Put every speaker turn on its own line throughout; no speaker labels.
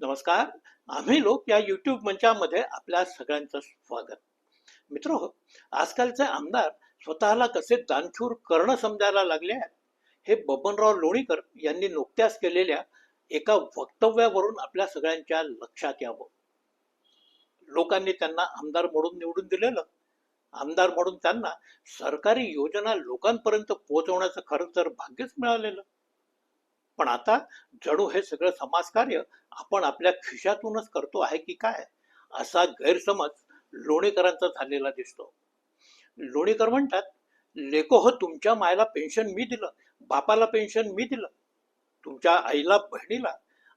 नमस्कार. आम्ही लोक या युट्यूब मंचामध्ये आपल्या सगळ्यांचं स्वागत. मित्र हो आजकालचे आमदार स्वतःला कसे दानशूर करणं समजायला लागले आहेत हे बबनराव लोणीकर यांनी नुकत्याच केलेल्या एका वक्तव्यावरून आपल्या सगळ्यांच्या लक्षात यावं. लोकांनी त्यांना आमदार म्हणून निवडून दिलेलं. आमदार म्हणून त्यांना सरकारी योजना लोकांपर्यंत पोहोचवण्याचं खरं तर भाग्यच मिळालेलं. पण आता जणू हे सगळं समाजकार्य आपण आपल्या खिशातूनच करतो आहे की काय? असा गैरसमज लोणीकरांचा झालेला दिसतो. लोणीकर म्हणतात लेको हो तुमच्या मायला पेन्शन मी दिलं बापाला पेन्शन मी दिलं तुमच्या आईला बहिणीला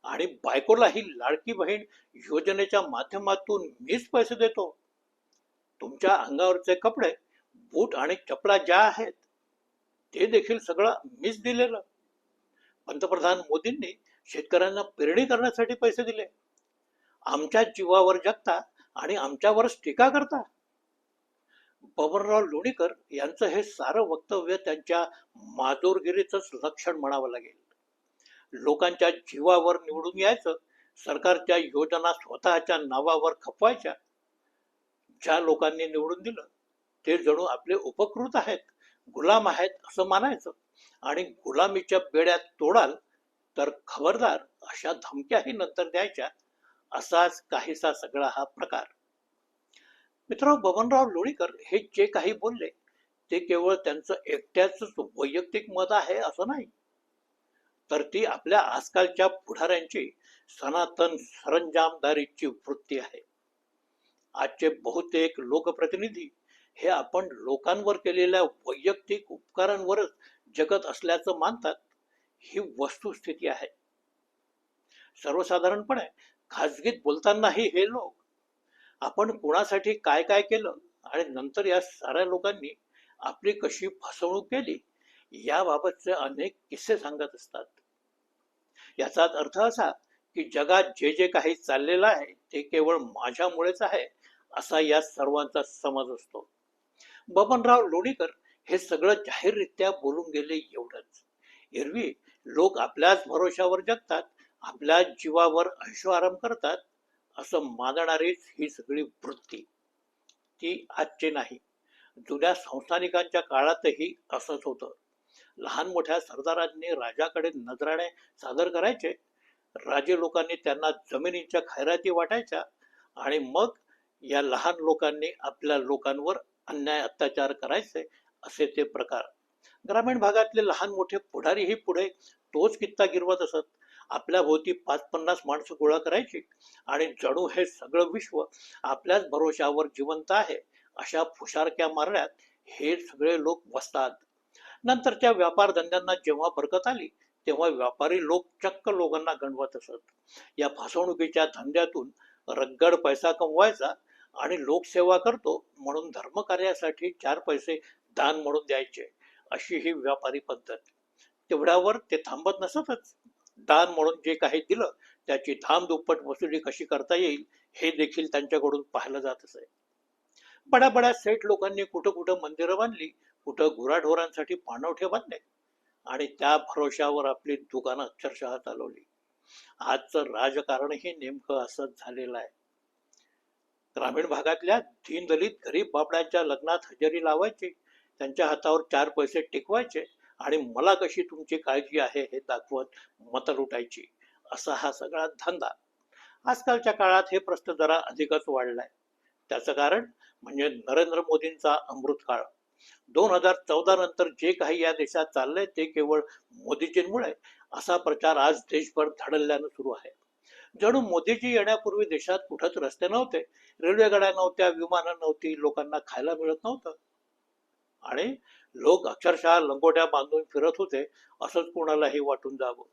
आणि बायकोला ही लाडकी बहीण योजनेच्या माध्यमातून मीच पैसे देतो. तुमच्या अंगावरचे कपडे बूट आणि चपला ज्या आहेत ते देखील सगळं मीच दिलेलं. पंतप्रधान मोदींनी शेतकऱ्यांना पेरणी करण्यासाठी पैसे दिले. आमच्या जीवावर जगता आणि आमच्यावरच टीका करता. बबनराव लोणीकर यांचं हे सारं वक्तव्य त्यांच्या माजोरगिरीचंच लक्षण म्हणावं लागेल. लोकांच्या जीवावर निवडून यायचं सरकारच्या योजना स्वतःच्या नावावर खपवायच्या ज्या लोकांनी निवडून दिलं ते जणू आपले उपकृत आहेत गुलाम आहेत असं मानायचं. आणि गुलामीच्या बेड्यात तोडाल तर खबरदार अशा धमक्याही नंतर द्यायच्या असाच काहीसा सगळा हा प्रकार. मित्र बबनराव लोणीकर हे जे काही बोलले ते केवळ त्यांचं एकट्याच वैयक्तिक मत आहे असं नाही. तर ती आपल्या आजकालच्या पुढाऱ्यांची सनातन सरंजामदारीची वृत्ती आहे. आजचे बहुतेक लोकप्रतिनिधी हे आपण लोकांवर केलेल्या वैयक्तिक उपकारांवरच जगत असल्याचं मानतात ही वस्तुस्थिती आहे. सर्वसाधारणपणे खाजगीत बोलतानाही हे लोक आपण कोणासाठी काय काय केलं आणि नंतर या साऱ्या लोकांनी आपली कशी फसवणूक केली याबाबतचे अनेक किस्से सांगत असतात. याचाच अर्थ असा की जगात जे जे काही चाललेलं आहे ते केवळ माझ्यामुळेच आहे असा या सर्वांचा समज असतो. बबनराव लोणीकर हे सगळं जाहीररित्या बोलून गेले एवढंच. एरवी लोक आपल्याच भरोशावर जगतात आपल्या जीवावर ऐशो आराम करतात असं मानणारीच ही सगळी वृत्ती. ती आजची नाही. जुन्या संस्थानिकांच्या काळातही असंच होतं. लहान मोठ्या सरदारांनी राजाकडे नजराणे सादर करायचे राजे लोकांनी त्यांना जमिनीच्या खैराती वाटायच्या आणि मग या लहान लोकांनी आपल्या लोकांवर अन्याय अत्याचार करायचे असे ते प्रकार. ग्रामीण भागातले लहान मोठे पुढारीही पुढे तोच कित्ता गिरवत असत. आपल्या भोवती पाच पन्नास माणसं गोळा करायची आणि जणू हे सगळं विश्व आपल्याच भरोशावर जिवंत आहे अशा फुशारक्या मारण्यात हे सगळे लोक बसतात. नंतरच्या व्यापार धंद्यांना जेव्हा बरकत आली तेव्हा व्यापारी लोक चक्क लोकांना गणवत असत. या फसवणुकीच्या धंद्यातून रगड पैसा कमवायचा आणि लोकसेवा करतो म्हणून धर्मकार्यासाठी चार पैसे दान म्हणून द्यायचे अशी ही व्यापारी पद्धत. तेवढ्यावर ते थांबत नसतच. दान म्हणून जे काही दिलं त्याची धाम दुप्पट वसुली कशी करता येईल हे देखील त्यांच्याकडून पाहिलं जात असे. बड्या बड्या सेठ लोकांनी कुठं कुठं मंदिरं बांधली कुठं गुराढोरांसाठी पाणवठे बांधले आणि त्या भरोशावर आपली दुकानं अक्षरशः चालवली. आजचं राजकारणही नेमकं असंच झालेलं आहे. ग्रामीण भागातल्या दीनदलित गरीब बाबड्यांच्या लग्नात हजेरी लावायची त्यांच्या हातावर चार पैसे टिकवायचे आणि मला कशी तुमची काळजी आहे हे दाखवत मतं लुटायची असा हा सगळा धंदा. आजकालच्या काळात हे प्रश्न जरा अधिकच वाढलाय. त्याचं कारण म्हणजे नरेंद्र मोदींचा अमृत काळ दोन हजार चौदा नंतर जे काही या देशात चाललंय ते केवळ मोदीजींमुळे असा प्रचार आज देशभर धडल्यानं सुरू आहे. जणू मोदीजी येण्यापूर्वी देशात कुठंच रस्ते नव्हते. रेल्वेगाड्या नव्हत्या विमानं नव्हती लोकांना खायला मिळत नव्हतं. आणि लोक अक्षरशः लंगोट्या बांधून फिरत होते असंच कोणालाही वाटून जावं.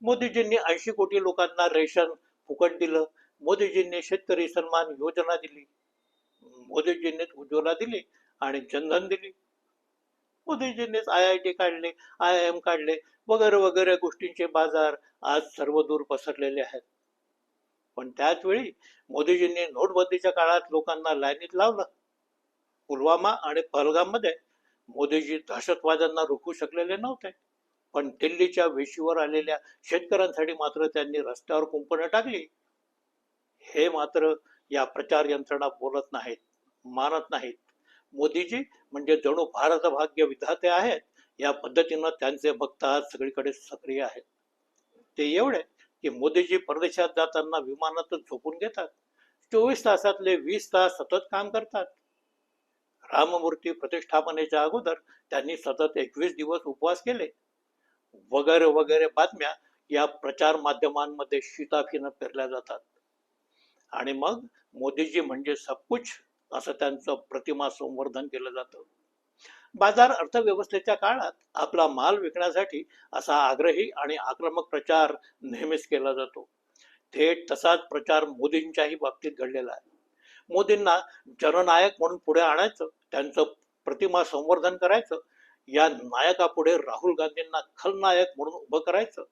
मोदीजींनी ऐंशी कोटी लोकांना रेशन फुकट दिलं. मोदीजींनी शेतकरी सन्मान योजना दिली. मोदीजींनीच उज्ज्वला दिली आणि जनधन दिली. मोदीजींनीच आय आय टी काढले आय आय एम काढले वगैरे वगैरे गोष्टींचे बाजार आज सर्व दूर पसरलेले आहेत. पण त्याच वेळी मोदीजींनी नोटबंदीच्या काळात लोकांना लाईनीत लावलं. पुलवामा आणि पहलगाममध्ये मोदीजी दहशतवाद्यांना रोखू शकलेले नव्हते. पण दिल्लीच्या वेशीवर आलेल्या शेतकऱ्यांसाठी मात्र त्यांनी रस्त्यावर कुंपणं टाकली. हे मात्र या प्रचार यंत्रणा बोलत नाहीत मानत नाहीत. मोदीजी म्हणजे जणू भारत भाग्य विधाते आहेत या पद्धतीनं त्यांचे भक्त आज सगळीकडे सक्रिय आहेत. ते एवढे की मोदीजी परदेशात जाताना विमानातच झोपून घेतात. चोवीस तासातले वीस तास सतत काम करतात. राममूर्ती प्रतिष्ठापनेच्या अगोदर त्यांनी सतत एकवीस दिवस उपवास केले. वगैरे वगैरे बातम्या या प्रचार माध्यमांमध्ये शिताफीनं पेरल्या जातात. आणि मग मोदीजी म्हणजे सबकुछ असं त्यांचं प्रतिमा संवर्धन केलं जातं. बाजार अर्थव्यवस्थेच्या काळात आपला माल विकण्यासाठी असा आग्रही आणि आक्रमक प्रचार नेहमीच केला जातो. थेट तसाच प्रचार मोदींच्याही बाबतीत घडलेला आहे. मोदींना जननायक म्हणून पुढे आणायचं त्यांचं प्रतिमा संवर्धन करायचं या नायकापुढे राहुल गांधींना खलनायक म्हणून उभं करायचं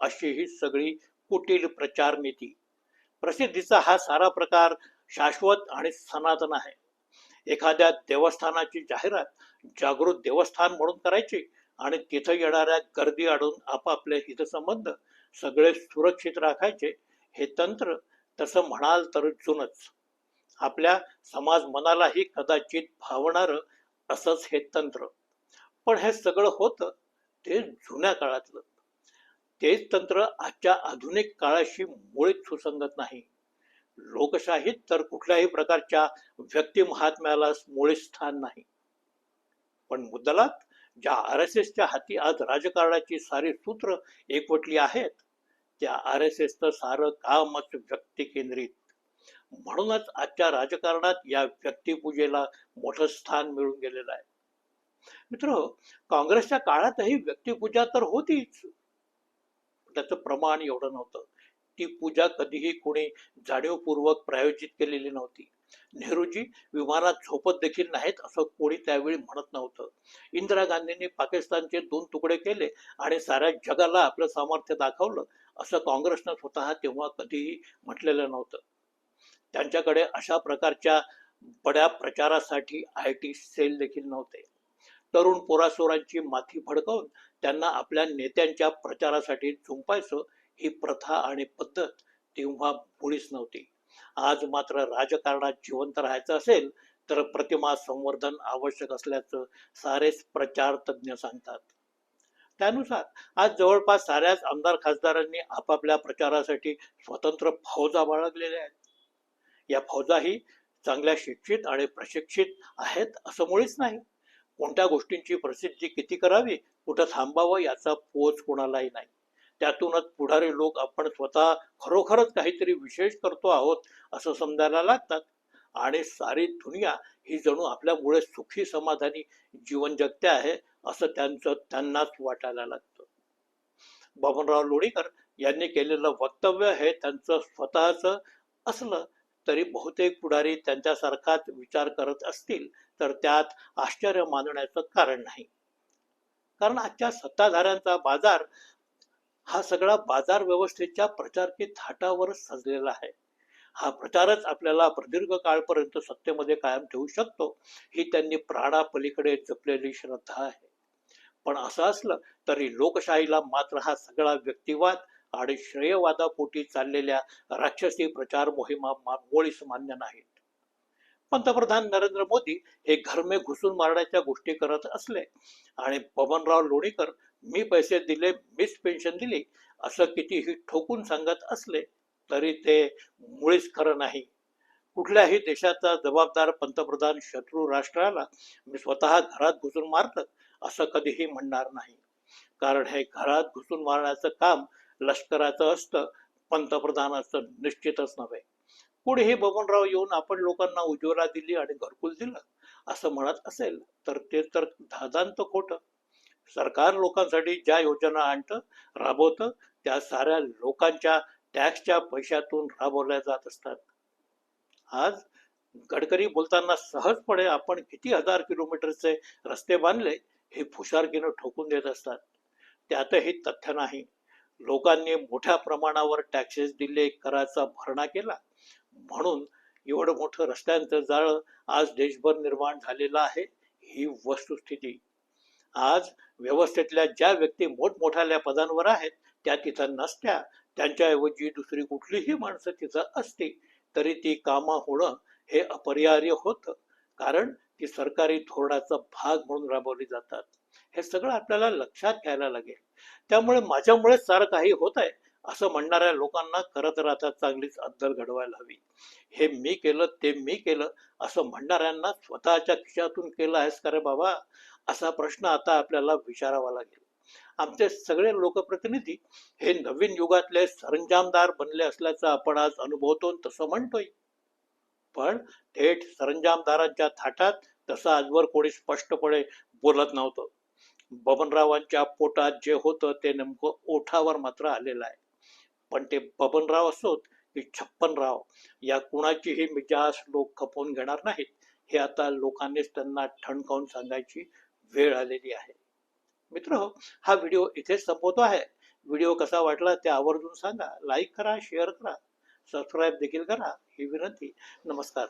अशी ही सगळी कुटील प्रचार नीती. प्रसिद्धीचा हा सारा प्रकार शाश्वत आणि सनातन आहे. एखाद्या देवस्थानाची जाहिरात जागृत देवस्थान म्हणून करायची आणि तिथं येणाऱ्या गर्दी अडून आपापले हितसंबंध सगळे सुरक्षित राखायचे हे तंत्र तसं म्हणाल तर जुनच. आपल्या समाज मनालाही कदाचित भावणार असंच हे तंत्र. पण हे सगळं होतं ते जुन्या काळातलं. तेच तंत्र आजच्या आधुनिक काळाशी मुळीच सुसंगत नाही. लोकशाहीत तर कुठल्याही प्रकारच्या व्यक्ती महात्म्याला मुळीच स्थान नाही. पण मुद्दलात ज्या आर एस एसच्या हाती आज राजकारणाची सारी सूत्र एकवटली आहेत त्या आर एस एसचं सारं कामच व्यक्ती केंद्रित म्हणूनच आजच्या राजकारणात या व्यक्तिपूजेला मोठं स्थान मिळून गेलेलं आहे. मित्र काँग्रेसच्या काळातही व्यक्तिपूजा तर होतीच. त्याचं प्रमाण एवढं नव्हतं. ती पूजा कधीही कोणी जाणीवपूर्वक प्रायोजित केलेली नव्हती. नेहरूजी विमानात झोपत देखील नाहीत असं कोणी त्यावेळी म्हणत नव्हतं. इंदिरा गांधींनी पाकिस्तानचे दोन तुकडे केले आणि साऱ्या जगाला आपलं सामर्थ्य दाखवलं असं काँग्रेसनं स्वतः तेव्हा कधीही म्हटलेलं नव्हतं. त्यांच्याकडे अशा प्रकारच्या बड्या प्रचारासाठी आय टी सेल देखील नव्हते. तरुण पोरासोरांची माथी फडकवून त्यांना आपल्या नेत्यांच्या प्रचारासाठी झुंपायचं ही प्रथा आणि पद्धत तेव्हा मुळीच नव्हती. आज मात्र राजकारणात जिवंत राहायचं असेल तर प्रतिमा संवर्धन आवश्यक असल्याचं सारेच प्रचार तज्ज्ञ सांगतात. त्यानुसार आज जवळपास साऱ्याच आमदार खासदारांनी आपापल्या प्रचारासाठी स्वतंत्र फौजा बाळगलेल्या आहेत. या फौजाही चांगल्या शिक्षित आणि प्रशिक्षित आहेत असं मुळीच नाही. कोणत्या गोष्टींची प्रसिद्धी किती करावी कुठं थांबावं याचा पोच कोणालाही नाही. त्यातूनच पुढारी लोक आपण स्वतः खरोखरच काहीतरी विशेष करतो आहोत असं समजायला लागतात. आणि सारी दुनिया ही जणू आपल्यामुळे सुखी समाधानी जीवन जगते आहे असं त्यांचं त्यांनाच वाटायला लागतं. बबनराव लोणीकर यांनी केलेलं वक्तव्य हे त्यांचं स्वतःच असलं तरी बहुतेक पुढारी त्यांच्यासारखाच विचार करत असतील तर त्यात आश्चर्य मानण्याचं कारण नाही. कारण आजच्या सत्ताधाऱ्यांचा बाजार हा सगळा बाजार व्यवस्थेच्या प्रचारकी थाटावरच सजलेला आहे. हा प्रचारच आपल्याला प्रदीर्घ काळपर्यंत सत्तेमध्ये कायम ठेवू शकतो ही त्यांनी प्राणापलीकडे जपलेली श्रद्धा आहे. पण असं असलं तरी लोकशाहीला मात्र हा सगळा व्यक्तिवाद आणि श्रेयवादापोटी चाललेल्या राक्षसी प्रचार मोहिमा मा- मुळीच मान्य नाहीत. पंतप्रधान नरेंद्र मोदी हे घरमे घुसून मारण्याच्या गोष्टी करत असले आणि पवनराव लोणीकर मी पैसे दिले मीच पेन्शन दिली असं कितीही ठोकून सांगत असले तरी ते मुळीच खरं नाही. कुठल्याही देशाचा जबाबदार पंतप्रधान शत्रू राष्ट्राला मी स्वतः घरात घुसून मारलं असं कधीही म्हणणार नाही. कारण हे घरात घुसून मारण्याचं काम लष्कराचं असतं पंतप्रधानाचं निश्चितच नव्हे. पुढेही बबनराव येऊन आपण लोकांना उज्ज्वला दिली आणि घरकुल दिलं असं म्हणत असेल तर ते तर धादांत खोटं. सरकार लोकांसाठी ज्या योजना आणतं राबवतं त्या साऱ्या लोकांच्या टॅक्सच्या पैशातून राबवल्या जात असतात. आज गडकरी बोलताना सहजपणे आपण किती हजार किलोमीटरचे रस्ते बांधले हे फुशारकीनं ठोकून देत असतात. त्यातही तथ्य नाही. लोकांनी मोठ्या प्रमाणावर टॅक्सेस दिले कराचा भरणा केला. म्हणून एवढं मोठं रस्त्यांचं जाळं आज देशभर निर्माण झालेलं आहे ही वस्तुस्थिती. आज व्यवस्थेतल्या ज्या व्यक्ती मोठमोठ्या पदांवर आहेत त्या तिथं नसत्या. त्यांच्याऐवजी दुसरी कुठलीही माणसं तिथं असती तरी ती कामं होणं हे अपरिहार्य होतं. कारण ती सरकारी धोरणाचा भाग म्हणून राबवली जातात. हे सगळं आपल्याला लक्षात घ्यायला लागेल. त्यामुळे माझ्यामुळे सारं काही होत आहे असं म्हणणाऱ्या लोकांना खरं तर आता चांगलीच अद्दल घडवायला हवी. हे मी केलं ते मी केलं असं म्हणणाऱ्यांना स्वतःच्या खिशातून केलं आहेस का रे बाबा? असा प्रश्न आता आपल्याला विचारावा लागेल. आमचे सगळे लोकप्रतिनिधी हे नवीन युगातले सरंजामदार बनले असल्याचं आपण आज अनुभवतो तसं म्हणतोय. पण थेट सरंजामदारांच्या थाटात तसं आजवर कोणी स्पष्टपणे बोलत नव्हतं. बबनरावांच्या पोटात जे होतं ते नेमकं ओठावर मात्र आलेलं आहे. पण ते बबनराव असोत की छप्पनराव या कुणाचीही मिजास लोक खपवून घेणार नाहीत हे आता लोकांनीच त्यांना ठणकावून सांगायची वेळ आलेली आहे. मित्र हा व्हिडिओ इथेच संपवतो आहे. व्हिडिओ कसा वाटला ते आवर्जून सांगा. लाईक करा शेअर करा. सबस्क्राईब देखील करा. ही विनंती. नमस्कार.